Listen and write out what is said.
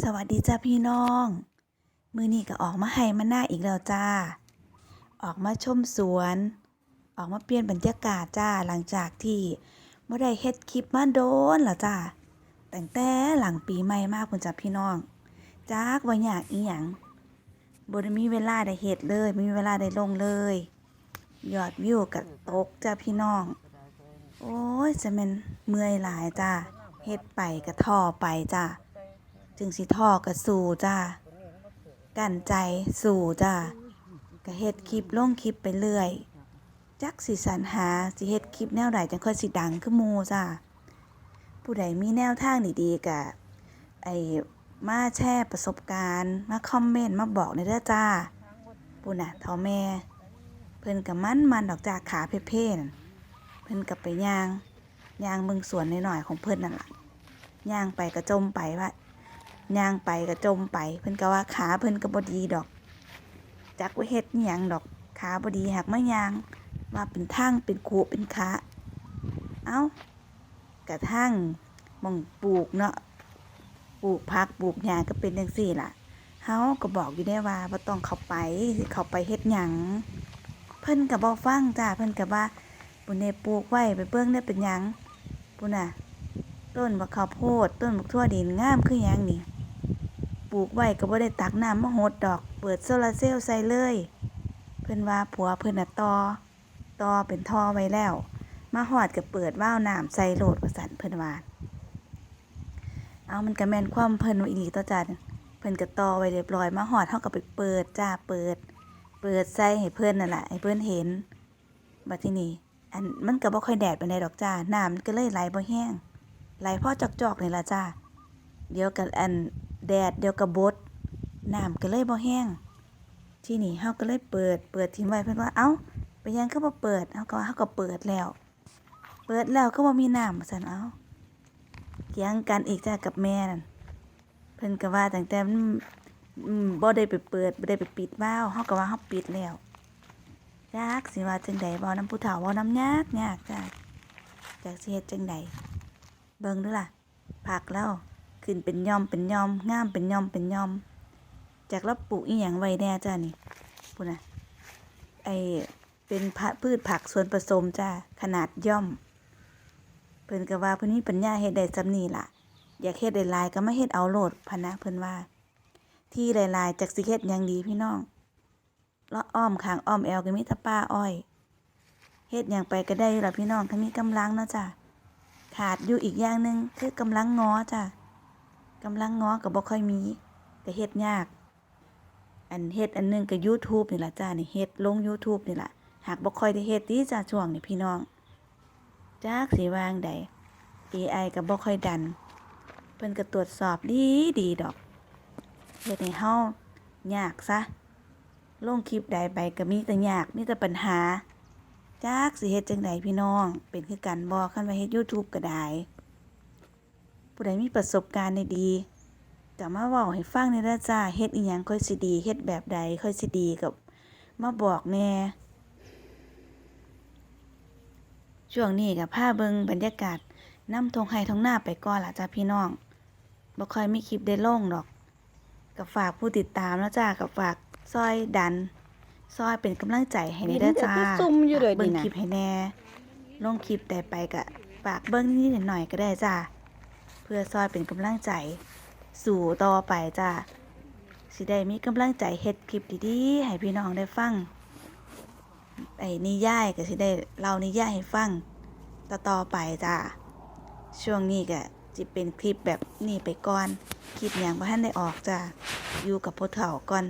สวัสดีจ้าพี่น้อง มือนี้ก็ออกมาให้มาหน้าอีกแล้วจ้า ออกมาชมสวน ออกมาเปลี่ยนบรรยากาศจ้าหลังจากที่ไม่ได้เฮ็ดคลิปมาโดนแล้วจ้าตั้งแต่หลังปีใหม่มากคุณจ้าพี่น้องจากว่าอยากอีหยังบ่ได้มีเวลาได้เฮ็ดเลยไม่มีเวลาได้ลงเลยยอดวิวก็ตกจ้าพี่น้อง โอ้ยจะเป็นเมื่อยหลายจ้าเฮ็ดไปก็ท่อไปจ้า จึงสิท่อก็สู่จ้ากันใจสู่จ้าก็เฮ็ดคลิปลงคลิปไปเรื่อย จักสิสรรหาสิเฮ็ดคลิปแนวใดจังค่อยสิดังคือหมู่จ้าผู้ใดมีแนวทางดีๆก็ไอมาแชร์ประสบการณ์ มาคอมเมนต์มาบอกในเด้อจ้าปุ่นน่ะเฒ่าแม่ เพิ่นก็มันมันดอกจากขาเพ่ๆนั่นเพิ่นก็ไปย่างย่างเบิ่งสวนหน่อยๆของเพิ่นนั่นล่ะย่างไปก็จมไปว่า ย่างไปก็จมไป เพิ่นก็ว่าขาเพิ่นก็บ่ดีดอก จักว่าเฮ็ดอิหยังดอกขาบ่ดีหักมาย่าง ว่าเป็นทางเป็นคูเป็นขาเอ้ากระทั่งมองปลูกเนาะปลูกผักปลูกหญ้าก็เป็นจังซี่ล่ะเฮาก็บอกอยู่ได้ว่าบ่ต้องเข้าไปสิเข้าไปเฮ็ดหยังเพิ่นก็บ่ฟังจ้าเพิ่นก็ว่าปุ่นนี่ปลูกไว้ไปเบิ่งได้เป็นหยังปุ่นน่ะต้นบักข้าวโพดต้นบักทั่วดินงามคือหยังนี่ ปลูกไว้ก็บ่ได้ตักน้ำมาหดดอก เปิดโซลาร์เซลล์ใส่เลย เพิ่นว่าผัวเพิ่นน่ะตอตอเป็นท่อไว้แล้ว มาหอดก็เปิดว่าวน้ำใส่โหลดว่าซั่นเพิ่นว่าเอามันก็แม่นความเพิ่นอีหลีต่อจ้าเพิ่นก็ตอไว้เรียบร้อย มาหอดเฮาก็ไปเปิดจ้าเปิด เปิดใส่ให้เพิ่นนั่นล่ะให้เพิ่นเห็นบัดทีนี้อันมันก็บ่ค่อยแดดปานใดดอกจ้าน้ำมันก็เลยไหลบ่แห้งไหลพ่อจอกๆนี่ล่ะจ้าเดี๋ยวกับอัน แดดเดียวกับบดน้ำก็เลยบ่แห้ง ที่นี่เฮาก็เลยเปิด เปิดทิ้งไว้เพิ่นว่า เอ้า ไปยังก็บ่เปิดเฮาก็ว่าเฮาก็เปิดแล้ว เปิดแล้วก็บ่มีน้ำว่าซั่นเอ้าเถียงกันอีกจ้ากับแม่นั่นเพิ่นก็ว่าตั้งแต่มันบ่ได้ไปเปิดบ่ได้ไปปิดวาล์วเฮาก็ว่าเฮาปิดแล้วยากสิว่าจังใดเว้านํผู้เฒ่าเว้านำยากยากจ้าจากสิเฮ็ดจังใดเบิ่งด้วยล่ะผักแล้ว ขึ้นเป็นย่อมเป็นย่อมงามเป็นย่อมเป็นย่อม จากเราปลูกอีหยังไว้แน่จ้านี่พุ่นนะไอเป็นพะพืชผักส่วนผสมจ้าขนาดย่อม เพิ่นก็ว่าเพิ่นมีปัญญาเฮ็ดได้ซำนีล่ะ อยากเฮ็ดได้ลายก็มาเฮ็ดเอาโลดพะนะเพิ่นว่า ที่หลายๆจักสิเฮ็ดยังดีพี่น้องเลาะอ้อมขางอ้อมแอวก็มีแต่ป่าอ้อยเฮ็ดยังไปก็ได้อยู่ล่ะพี่น้องถ้ามีกำลังเนาะจ้าขาดอยู่อีกอย่างหนึ่งคือกำลังง้อจ้ะ กำลังง้อก็บ่ค่อยมีก็เฮ็ดยาก อันเฮ็ดอันหนึงก็ YouTube นี่ล่ะจ้านี่เฮ็ดลง YouTube นี่ล่ะหากบ่ค่อยได้เฮ็ดดีจ้าช่วงนี้พี่น้องจักสิวางใด AI ก็บ่ค่อยดัน เพิ่นก็ตรวจสอบดีดีดอกเฮ็ดให้เฮายากซะลงคลิปใดไปก็มีแต่ยากมีแต่ปัญหาจักสิเฮ็ดจังใดพี่น้อง เป็นคือกันบ่คันว่าเฮ็ด YouTube ก็ได้ ผู้ใดมีประสบการณ์ดีๆก็มาเว้าให้ฟังในเด้อจ้าเฮ็ดอีหยังค่อยสิดีเฮ็ดแบบใดค่อยสิดีกับมาบอกแหน่ช่วงนี้ก็พาเบิ่งบรรยากาศนำทงไห้ทงหน้าไปก่อนล่ะจ้าพี่น้องบ่ค่อยมีคลิปได้ลงดอกก็ฝากผู้ติดตามแล้วจ้าก็ฝากซอยดัน ซอยเป็นกำลังใจให้ในเด้อจ้าเห็นแต่ซุ่มอยู่เลยเบิ่งนี่นะคลิปให้แน่ลงคลิปได้ไปก็ฝากเบิ่งนิดๆหน่อยๆก็ได้จ้าเพื่อซอยเป็นกำลังใจ สู่ต่อไปจ้าสิได้มีกำลังใจเฮ็ดคลิปดีๆ ให้พี่น้องได้ฟัง ไอ้นิยายก็สิได้เล่านิยายให้ฟังต่อๆไปจ้าช่วงนี้ก็จะเป็นคลิปแบบนี้ไปก่อน คลิปอย่างบ่ทันได้ออกจ้าอยู่กับพ่อเฒ่าก่อน